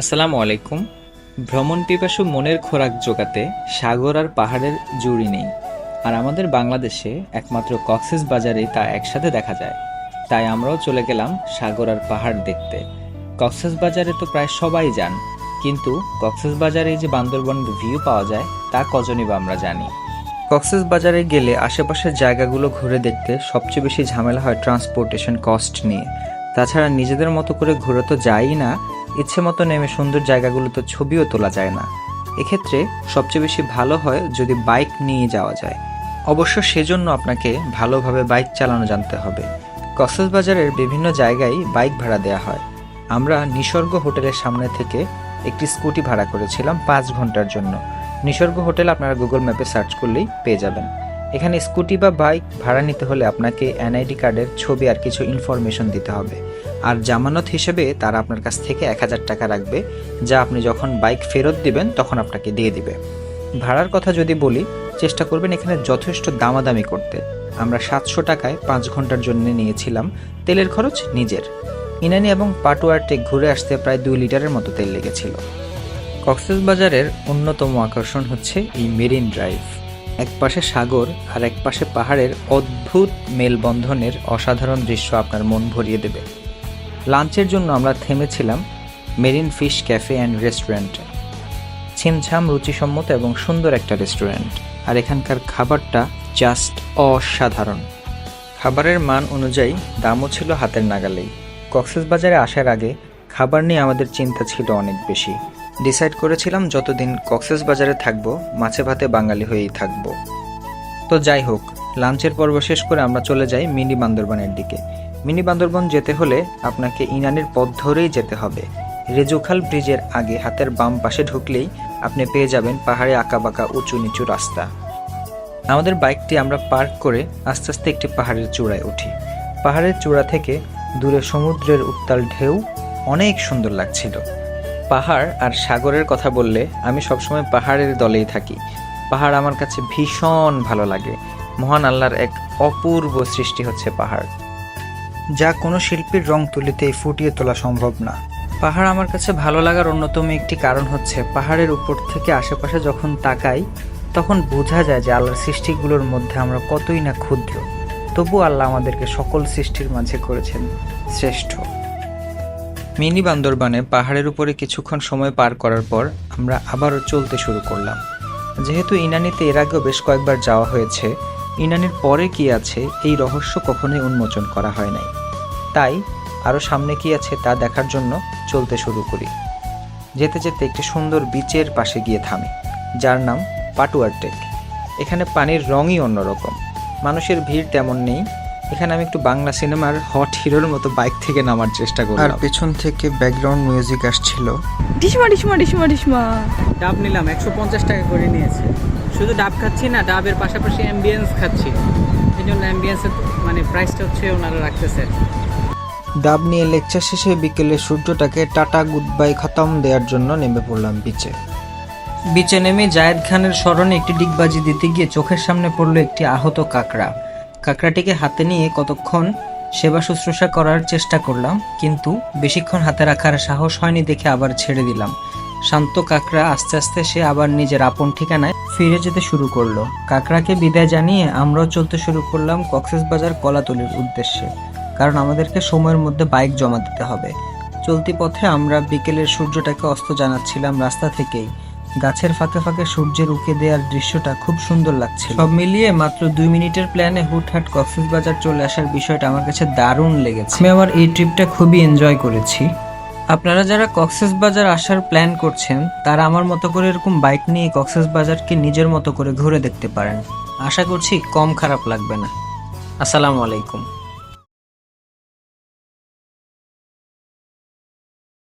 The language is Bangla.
আসসালামু আলাইকুম। ভ্রমণ পিপাসু মনের খোরাক জোগাতে সাগর আর পাহাড়ের জুড়ি নেই। আর আমাদের বাংলাদেশে একমাত্র কক্সেস বাজারে তা একসাথে দেখা যায়। তাই আমরাও চলে গেলাম সাগর আর পাহাড় দেখতে। কক্সেস বাজারে তো প্রায় সবাই যান। কিন্তু কক্সেস বাজারে যে বান্দরবনের ভিউ পাওয়া যায়, তা কজনই বা আমরা জানি। কক্সেস বাজারে গেলে আশেপাশের জায়গাগুলো ঘুরে দেখতে সবচেয়ে বেশি ঝামেলা হয় ট্রান্সপোর্টেশন কস্ট নিয়ে। তাছাড়া নিজেদের মতো করে ঘুরে তো যাই না, ইচ্ছে মতো নেমে সুন্দর জায়গাগুলোতে ছবিও তোলা যায় না। এক্ষেত্রে সবচেয়ে বেশি ভালো হয় যদি বাইক নিয়ে যাওয়া যায়। অবশ্য সেজন্য আপনাকে ভালোভাবে বাইক চালানো জানতে হবে। কক্সবাজারের বিভিন্ন জায়গায় বাইক ভাড়া দেওয়া হয়। আমরা নিসর্গ হোটেলের সামনে থেকে একটি স্কুটি ভাড়া করেছিলাম পাঁচ ঘণ্টার জন্য। নিসর্গ হোটেল আপনারা গুগল ম্যাপে সার্চ করলেই পেয়ে যাবেন। এখানে স্কুটি বা বাইক ভাড়া নিতে হলে আপনাকে এনআইডি কার্ডের ছবি আর কিছু ইনফরমেশন দিতে হবে। আর জামানত হিসেবে তারা আপনার কাছ থেকে এক হাজার টাকা রাখবে, যা আপনি যখন বাইক ফেরত দিবেন তখন আপনাকে দিয়ে দিবে। ভাড়ার কথা যদি বলি, চেষ্টা করবেন এখানে যথেষ্ট দামাদামি করতে। আমরা সাতশো টাকায় পাঁচ ঘণ্টার জন্য নিয়েছিলাম, তেলের খরচ নিজের। ইনানি এবং পাটুয়ারটে ঘুরে আসতে প্রায় দুই লিটারের মতো তেল লেগেছিল। কক্সবাজারের অন্যতম আকর্ষণ হচ্ছে এই মেরিন ড্রাইভ। এক পাশে সাগর আর এক পাশে পাহাড়ের অদ্ভুত মেলবন্ধনের অসাধারণ দৃশ্য আপনার মন ভরিয়ে দেবে। লাঞ্চের জন্য আমরা থেমেছিলাম মেরিন ফিশ ক্যাফে অ্যান্ড রেস্টুরেন্টে। ছিমছাম, রুচিসম্মত এবং সুন্দর একটা রেস্টুরেন্ট। আর এখানকার খাবারটা জাস্ট অসাধারণ। খাবারের মান অনুযায়ী দামও ছিল হাতের নাগালেই। কক্সেস বাজারে আসার আগে খাবার নিয়ে আমাদের চিন্তা ছিল অনেক বেশি। ডিসাইড করেছিলাম যতদিন কক্সেস বাজারে থাকব, মাছে ভাতে বাঙালি হয়েই থাকব। তো যাই হোক, লাঞ্চের পর্ব শেষ করে আমরা চলে যাই মিনি বান্দরবানের দিকে। মিনি বান্দরবন যেতে হলে আপনাকে ইনানির পথ ধরেই যেতে হবে। রেজুখাল ব্রিজের আগে হাতের বাম পাশে ঢুকলেই আপনি পেয়ে যাবেন পাহাড়ে আঁকাবাঁকা উঁচু নিচু রাস্তা। আমাদের বাইকটি আমরা পার্ক করে আস্তে আস্তে একটি পাহাড়ের চূড়ায় উঠি। পাহাড়ের চূড়া থেকে দূরে সমুদ্রের উত্তাল ঢেউ অনেক সুন্দর লাগছিল। পাহাড় আর সাগরের কথা বললে আমি সবসময় পাহাড়ের দলেই থাকি। পাহাড় আমার কাছে ভীষণ ভালো লাগে। মহান আল্লাহর এক অপূর্ব সৃষ্টি হচ্ছে পাহাড়। যা কোনো শিল্পীর রং তুলিতেই ফুটিয়ে তোলা সম্ভব না। পাহাড় আমার কাছে ভালো লাগার অন্যতম একটি কারণ হচ্ছে পাহাড়ের উপর থেকে আশেপাশে যখন তাকাই, তখন বোঝা যায় যে আল্লাহর সৃষ্টিগুলোর মধ্যে আমরা কতই না ক্ষুদ্র। তবু আল্লাহ আমাদেরকে সকল সৃষ্টির মাঝে করেছেন শ্রেষ্ঠ। মিনি বান্দরবানে পাহাড়ের উপরে কিছুক্ষণ সময় পার করার পর আমরা আবারও চলতে শুরু করলাম। যেহেতু ইনানিতে এর আগেও বেশ কয়েকবার যাওয়া হয়েছে, ইনানির পরে কি আছে এই রহস্য কখনোই উন্মোচন করা হয় নাই। তাই আরও সামনে কি আছে তা দেখার জন্য চলতে শুরু করি। যেতে যেতে একটি সুন্দর বিচের পাশে গিয়ে থামি, যার নাম পাটুয়ার টেক এখানে পানির রঙই অন্যরকম। মানুষের ভিড় তেমন নেই এখানে আমি একটু বাংলা সিনেমার হট হিরোর মতো বাইক থেকে নামার চেষ্টা করলাম। আর পেছন থেকে ব্যাকগ্রাউন্ড মিউজিক আসছিল। ডিসমা ডিসমা ডিসমা ডিসমা। ডাব নিলাম একশো পঞ্চাশ টাকা করে নিয়েছে। শুধু ডাব খাচ্ছি না ডাবের পাশাপাশি অ্যাম্বিয়েন্স খাচ্ছি। এই জন্য অ্যাম্বিয়েন্সের মানে প্রাইসটা হচ্ছে ওনারা রাখতেছে। ডাব নিয়ে লেকচার শেষে বিকেলে সূর্যটাকে টাটা গুড বাই খতম দেওয়ার জন্য নেমে পড়লাম বিচে বিচে নেমে জায়েদ খানের স্মরণে একটি ডিগবাজি দিতে গিয়ে চোখের সামনে পড়ল একটি আহত কাকড়া। কাকড়াটিকে হাতে নিয়ে কতক্ষণ সেবা শুশ্রূষা করার চেষ্টা করলাম, কিন্তু বেশিক্ষণ হাতে রাখার সাহস হয়নি দেখে আবার ছেড়ে দিলাম। শান্ত কাকড়া আস্তে আস্তে সে আবার নিজের আপন ঠিকানায় ফিরে যেতে শুরু করল। কাকড়াকে বিদায় জানিয়ে আমরাও চলতে শুরু করলাম কক্সবাজার কলাতলির উদ্দেশ্যে, কারণ আমাদেরকে সময়ের মধ্যে বাইক জমা দিতে হবে। চলতি পথে আমরা বিকেলের সূর্যটাকে অস্ত জানাচ্ছিলাম রাস্তা থেকেই। গাছের ফাঁকে ফাঁকে সূর্যের উকে দেওয়ার দৃশ্যটা খুব সুন্দর লাগছে সব মিলিয়ে মাত্র দুই মিনিটের প্ল্যানে হুটহাট কক্সবাজার চলে আসার বিষয়টা আমার কাছে দারুণ লেগেছে। আমি আমার এই ট্রিপটা খুবই এনজয় করেছি। আপনারা যারা কক্সেস বাজার আসার প্ল্যান করছেন, তারা আমার মতো করে এরকম বাইক নিয়ে কক্সেস বাজারকে নিজের মতো করে ঘুরে দেখতে পারেন। আশা করছি কম খারাপ লাগবে না। আসসালামু আলাইকুম।